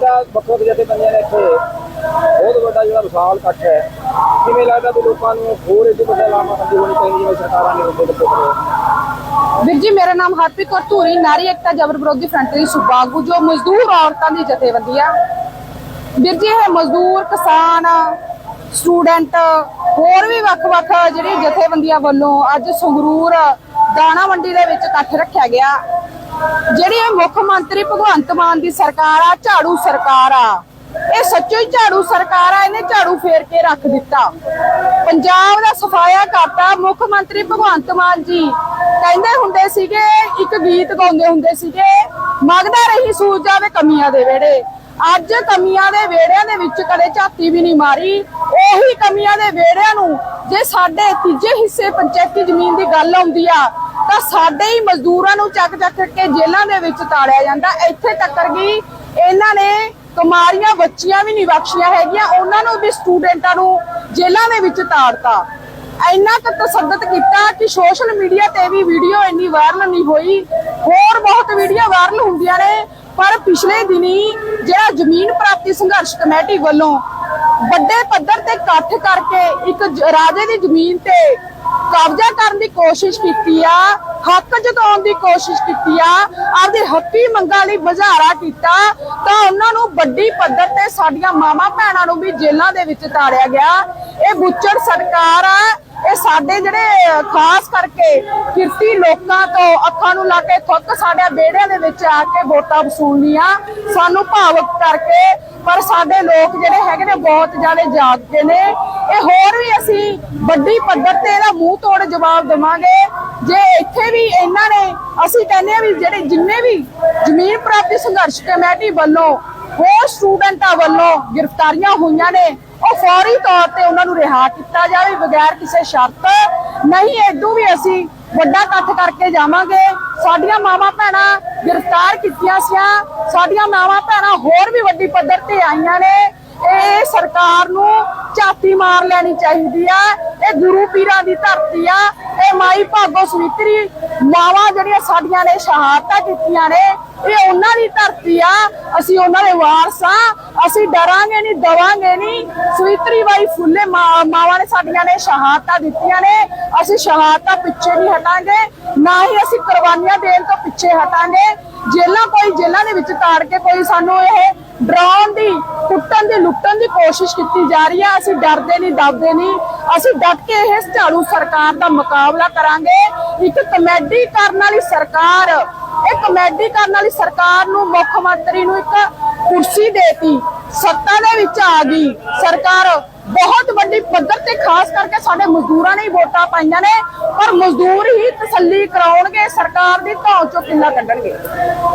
ਦਾ ਵੱਖ ਵੱਖ ਜਥੇਬੰਦੀਆਂ ਨੇ ਇੱਥੇ, ਬਹੁਤ ਵੱਡਾ ਜਿਹੜਾ ਵਿਸ਼ਾਲ ਇਕੱਠ ਹੈ। ਕਿਵੇਂ ਲੱਗਦਾ ਵੀ ਲੋਕਾਂ ਨੂੰ ਹੋਰ ਇਹ ਵੱਡਾ ਲਾਮਾ ਸੰਦੀ ਹੋਣੀ ਚਾਹੀਦੀ ਜਿਵੇਂ ਸਰਕਾਰਾਂ ਨੇ ਹੁੰਦੇ ਦਿੱਤੇ ਵੀਰ ਜੀ, ਮੇਰਾ ਨਾਮ ਹਰਪ੍ਰੀਤ ਕੌਰ ਧੂਰੀ, ਨਾਰੀ ਏਕਤਾ ਜਬਰ ਵਿਰੋਧੀ ਫਰੰਟ ਦੀ ਸੂਬਾ ਆਗੂ ਜੋ ਮਜ਼ਦੂਰ ਔਰਤਾਂ ਦੀ ਜਥੇਬੰਦੀ ਆ। ਵੀਰ ਜੀ, ਇਹ ਮਜ਼ਦੂਰ, ਕਿਸਾਨ, ਸਟੂਡੈਂਟ, ਹੋਰ ਵੀ ਵੱਖ-ਵੱਖ ਜਿਹੜੀ ਜਥੇਬੰਦੀਆਂ ਵੱਲੋਂ ਅੱਜ ਸੰਗਰੂਰ ਦਾਣਾ ਮੰਡੀ ਦੇ ਵਿੱਚ ਇਕੱਠ ਰੱਖਿਆ ਗਿਆ। ਜਿਹੜੀ ਇਹ ਮੁੱਖ ਮੰਤਰੀ ਭਗਵੰਤ ਮਾਨ ਦੀ ਸਰਕਾਰ ਆ, ਝਾੜੂ ਸਰਕਾਰ ਆ, ਇਹ ਸੱਚੋ ਹੀ ਝਾੜੂ ਸਰਕਾਰ ਆ, ਇਹਨੇ ਝਾੜੂ ਫੇਰ ਕੇ ਰੱਖ ਦਿੱਤਾ। ਪੰਜਾਬ ਦਾ ਸਫਾਇਆ ਕਰਤਾ ਮੁੱਖ ਮੰਤਰੀ ਭਗਵੰਤ ਮਾਨ ਜੀ। ਕਹਿੰਦੇ ਹੁੰਦੇ ਸੀਗੇ, ਇੱਕ ਗੀਤ ਗਾਉਂਦੇ ਹੁੰਦੇ ਸੀਗੇ, ਮੰਗਦਾ ਰਹੀ ਸੂਝ ਜਾਵੇ ਕਮੀਆਂ ਦੇ ਵੇੜੇ ਅੱਜ ਕਮੀਆਂ ਦੇ ਵੇੜਿਆਂ ਦੇ ਵਿੱਚ ਕਦੇ ਝਾਤੀ ਵੀ ਨਹੀਂ ਮਾਰੀ। ਉਹੀ ਕਮੀਆਂ ਦੇ ਵੇੜਿਆਂ ਨੂੰ ਜੇ ਸਾਡੇ ਤੀਜੇ ਹਿੱਸੇ ਪੰਚਾਇਤੀ ਜ਼ਮੀਨ ਦੀ ਗੱਲ ਆਉਂਦੀ ਆ ਤਾਂ ਸਾਡੇ ਹੀ ਮਜ਼ਦੂਰਾਂ ਨੂੰ ਚੱਕ ਚੱਕ ਕੇ ਜੇਲ੍ਹਾਂ ਦੇ ਵਿੱਚ ਤਾੜਿਆ ਜਾਂਦਾ। ਇੱਥੇ ਟੱਕਰ ਗਈ ਇਹਨਾਂ ਨੇ ਕੁਮਾਰੀਆਂ ਬੱਚੀਆਂ ਵੀ ਨਹੀਂ ਬਖਸ਼ੀਆਂ ਹੈਗੀਆਂ, ਉਹਨਾਂ ਨੂੰ ਵੀ ਸਟੂਡੈਂਟਾਂ ਨੂੰ ਜੇਲ੍ਹਾਂ ਦੇ ਵਿੱਚ ਤਾੜਤਾ। ਇੰਨਾ ਕੁ ਤਸੱਦਦ ਕੀਤਾ ਕਿ ਸੋਸ਼ਲ ਮੀਡੀਆ ਤੇ ਵੀ ਵੀਡੀਓ ਇੰਨੀ ਵਾਇਰਲ ਨਹੀਂ ਹੋਈ। ਹੋਰ ਬਹੁਤ ਵੀਡੀਓ ਵਾਇਰਲ ਹੁੰਦੀਆਂ ਨੇ, ਪਰ ਪਿਛਲੇ ਦਿਨੀ ਜਿਹੜਾ ਜ਼ਮੀਨ ਪ੍ਰਾਪਤੀ ਸੰਘਰਸ਼ ਕਮੇਟੀ ਵੱਲੋਂ ਵੱਡੇ ਪੱਧਰ ਤੇ ਇਕੱਠ ਕਰਕੇ ਇੱਕ ਰਾਜੇ ਦੀ ਜ਼ਮੀਨ ਤੇ ਕਬਜ਼ਾ ਕਰਨ ਦੀ ਕੋਸ਼ਿਸ਼ ਕੀਤੀ ਆ, ਹੱਕ ਜਤਾਉਣ ਦੀ ਕੋਸ਼ਿਸ਼ ਕੀਤੀ ਆ, ਆਪਦੀ ਹੱਕੀ ਮੰਗਾਂ ਲਈ ਮੁਜ਼ਾਹਰਾ ਕੀਤਾ ਤਾਂ ਉਹਨਾਂ ਨੂੰ ਵੱਡੀ ਪੱਧਰ ਤੇ ਸਾਡੀਆਂ ਮਾਵਾਂ ਭੈਣਾਂ ਨੂੰ ਵੀ ਜੇਲ੍ਹਾਂ ਦੇ ਵਿੱਚ ਤਾੜਿਆ ਗਿਆ। ਇਹ ਬੁੱਚੜ ਸਰਕਾਰ ਆ, ਇਹ ਸਾਡੇ ਜਿਹੜੇ, ਖਾਸ ਕਰਕੇ ਕਿਰਤੀ ਲੋਕਾਂ ਤੋਂ ਅੱਖਾਂ ਨੂੰ ਲਾ ਕੇ ਥੁੱਕ ਸਾਡੇ ਵਿਹੜਿਆਂ ਦੇ ਵਿੱਚ ਆ ਕੇ ਵੋਟਾਂ ਵਸੂਲਣੀਆਂ। ਸਾਨੂੰ ਭਾਵਕ ਕਰਕੇ ਪਰ ਸਾਡੇ ਲੋਕ ਜਿਹੜੇ ਹੈਗੇ ਨੇ ਬਹੁਤ ਜ਼ਿਆਦਾ ਜਾਗ ਨੇ। ਇਹ ਹੋਰ ਵੀ ਅਸੀਂ ਵੱਡੀ ਪੱਧਰ ਤੇ ਇਹਦਾ ਮੂੰਹ ਤੋੜ ਜਵਾਬ ਦੇਵਾਂਗੇ। ਜੇ ਇੱਥੇ ਵੀ ਇਹਨਾਂ ਨੇ, ਅਸੀਂ ਕਹਿੰਦੇ ਆ ਵੀ ਜਿਹੜੇ ਜਿੰਨੇ ਵੀ ਜ਼ਮੀਨ ਪ੍ਰਾਪਤੀ ਸੰਘਰਸ਼ ਕਮੇਟੀ ਵੱਲੋਂ ਹੋਰ ਸਟੂਡੈਂਟਾਂ ਵੱਲੋਂ ਗ੍ਰਿਫਤਾਰੀਆਂ ਹੋਈਆਂ ਨੇ, ਉਹ ਫੌਰੀ ਤੌਰ ਤੇ ਉਹਨਾਂ ਨੂੰ ਰਿਹਾ ਕੀਤਾ ਜਾਵੇ ਬਗੈਰ ਕਿਸੇ ਸ਼ਰਤ। ਨਹੀਂ ਏਦੂ ਵੀ ਅਸੀਂ ਵੱਡਾ ਇਕੱਠ ਕਰਕੇ ਜਾਵਾਂਗੇ। ਸਾਡੀਆਂ ਮਾਵਾਂ ਭੈਣਾਂ ਗ੍ਰਿਫਤਾਰ ਕੀਤੀਆਂ ਸੀਆਂ। ਸਾਡੀਆਂ ਮਾਵਾਂ ਭੈਣਾਂ ਹੋਰ ਵੀ ਵੱਡੀ ਪੱਧਰ ਤੇ ਆਈਆਂ ਨੇ। ਇਹ ਸਰਕਾਰ ਨੂੰ ਝਾਤੀ ਮਾਰ ਲੈਣੀ ਚਾਹੀਦੀ ਆ। ਇਹ ਗੁਰੂ ਪੀਰਾਂ ਦੀ ਧਰਤੀ ਆ। ਇਹ ਮਾਈ ਭਾਗੋ ਸਵਿਤਰੀ ਮਾਵਾਂ ਜਿਹੜੀਆਂ ਸਾਡੀਆਂ ਨੇ ਸ਼ਹਾਦਤਾਂ ਕੀਤੀਆਂ ਨੇ, ਇਹ ਉਹਨਾਂ ਦੀ ਧਰਤੀ ਆ। ਅਸੀਂ ਉਹਨਾਂ ਦੇ ਵਾਰਸ ਆ। ਅਸੀਂ ਡਰਾਂਗੇ ਨਹੀਂ, ਦਵਾਂਗੇ ਨਹੀਂ। ਸਵਿਤਰੀ ਬਾਈ ਫੁੱਲੇ ਮਾਂ- ਮਾਵਾਂ ਨੇ ਸਾਡੀਆਂ ਨੇ ਸ਼ਹਾਦਤਾਂ ਦਿੱਤੀਆਂ ਨੇ। ਅਸੀਂ ਸ਼ਹਾਦਤਾਂ ਪਿੱਛੇ ਨਹੀਂ ਹਟਾਂਗੇ। ਨਾ ਹੀ ਅਸੀਂ ਕੁਰਬਾਨੀਆਂ ਦੇਣ ਤੋਂ ਪਿੱਛੇ ਹਟਾਂਗੇ। ਜੇਲਾਂ ਕੋਈ ਜੇਲਾਂ ਦੇ ਵਿੱਚ ਤਾੜ ਕੇ ਕੋਈ ਸਾਨੂੰ ਇਹ ਡਰਾਉਣ ਦੀ, ਕੁੱਟਣ ਦੀ, ਲੁੱਟਣ ਦੀ ਕੋਸ਼ਿਸ਼ ਕੀਤੀ ਜਾ ਰਹੀ ਹੈ ਅਸੀਂ ਡਰਦੇ ਨਹੀਂ, ਦਬਦੇ ਨਹੀਂ। ਅਸੀਂ ਡਟ ਕੇ ਇਸ ਝਾੜੂ ਸਰਕਾਰ ਦਾ ਮੁਕਾਬਲਾ ਕਰਾਂਗੇ। ਇੱਕ ਕਮੇਡੀ ਕਰਨ ਵਾਲੀ ਸਰਕਾਰ, ਇਹ ਕਮੇਡੀ ਕਰਨ ਵਾਲੀ ਸਰਕਾਰ ਨੂੰ ਮੁੱਖ ਮੰਤਰੀ ਨੂੰ ਇੱਕ ਕੁਰਸੀ ਦੇਤੀ। ਸੱਤਾ ਦੇ ਵਿੱਚ ਆ ਗਈ। ਸਰਕਾਰ ਬਹੁਤ ਵੱਡੀ ਪੱਧਰ ਤੇ ਖਾਸ ਕਰਕੇ ਸਾਡੇ ਮਜ਼ਦੂਰਾਂ ਨੇ ਵੋਟਾਂ ਪਾਈਆਂ ਨੇ, ਪਰ ਮਜ਼ਦੂਰ ਹੀ ਤਸੱਲੀ ਕਰਾਉਣਗੇ, ਸਰਕਾਰ ਦੀ ਧੌਣ ਚੋਂ ਕਿੰਨਾ ਕੱਢਣਗੇ?